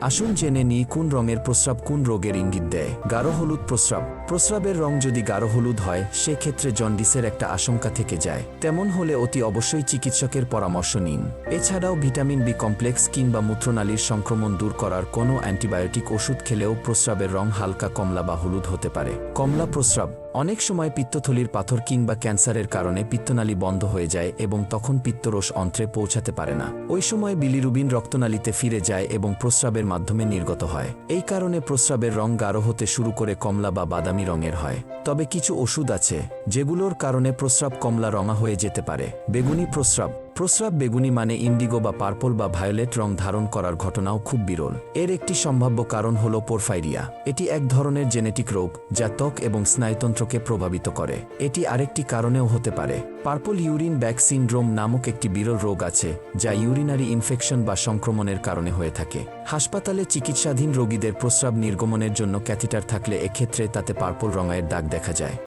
আসুন জেনে নিই কোন রঙের প্রস্রাব কোন রোগের ইঙ্গিত দেয়। গাঢ় হলুদ প্রস্রাব। প্রস্রাবের রং যদি গাঢ় হলুদ হয়, সেক্ষেত্রে জন্ডিসের একটা আশঙ্কা থেকে যায়। তেমন হলে অতি অবশ্যই চিকিৎসকের পরামর্শ নিন। এছাড়াও ভিটামিন বি কমপ্লেক্স কিংবা মূত্রনালীর সংক্রমণ দূর করার কোনো অ্যান্টিবায়োটিক ওষুধ খেলেও প্রস্রাবের রং হালকা কমলা বা হলুদ হতে পারে। কমলা প্রস্রাব। অনেক সময় পিত্তথলির পাথর কিংবা ক্যান্সারের কারণে পিত্তনালী বন্ধ হয়ে যায় এবং তখন পিত্তরস অন্ত্রে পৌঁছাতে পারে না। ওই সময় বিলিরুবিন রক্তনালীতে ফিরে যায় এবং প্রস্রাবের মাধ্যমে নির্গত হয়। এই কারণে প্রস্রাবের রং গাঢ় হতে শুরু করে কমলা বা বাদামি রঙের হয়। তবে কিছু ওষুধ আছে, যেগুলোর কারণে প্রস্রাব কমলা রঙা হয়ে যেতে পারে। বেগুনি প্রস্রাব প্রস্রাব বেগুনি মানে ইন্ডিগো বা পার্পল বা ভায়োলেট রং ধারণ করার ঘটনাও খুব বিরল। এর একটি সম্ভাব্য কারণ হল পোরফাইরিয়া। এটি এক ধরনের জেনেটিক রোগ, যা ত্বক এবং স্নায়ুতন্ত্রকে প্রভাবিত করে। এটি আরেকটি কারণেও হতে পারে। পার্পল ইউরিন ব্যাক সিনড্রোম নামক একটি বিরল রোগ আছে, যা ইউরিনারি ইনফেকশন বা সংক্রমণের কারণে হয়ে থাকে। হাসপাতালে চিকিৎসাধীন রোগীদের প্রস্রাব নির্গমনের জন্য ক্যাথিটার থাকলে এক্ষেত্রে তাতে পার্পল রঙের দাগ দেখা যায়।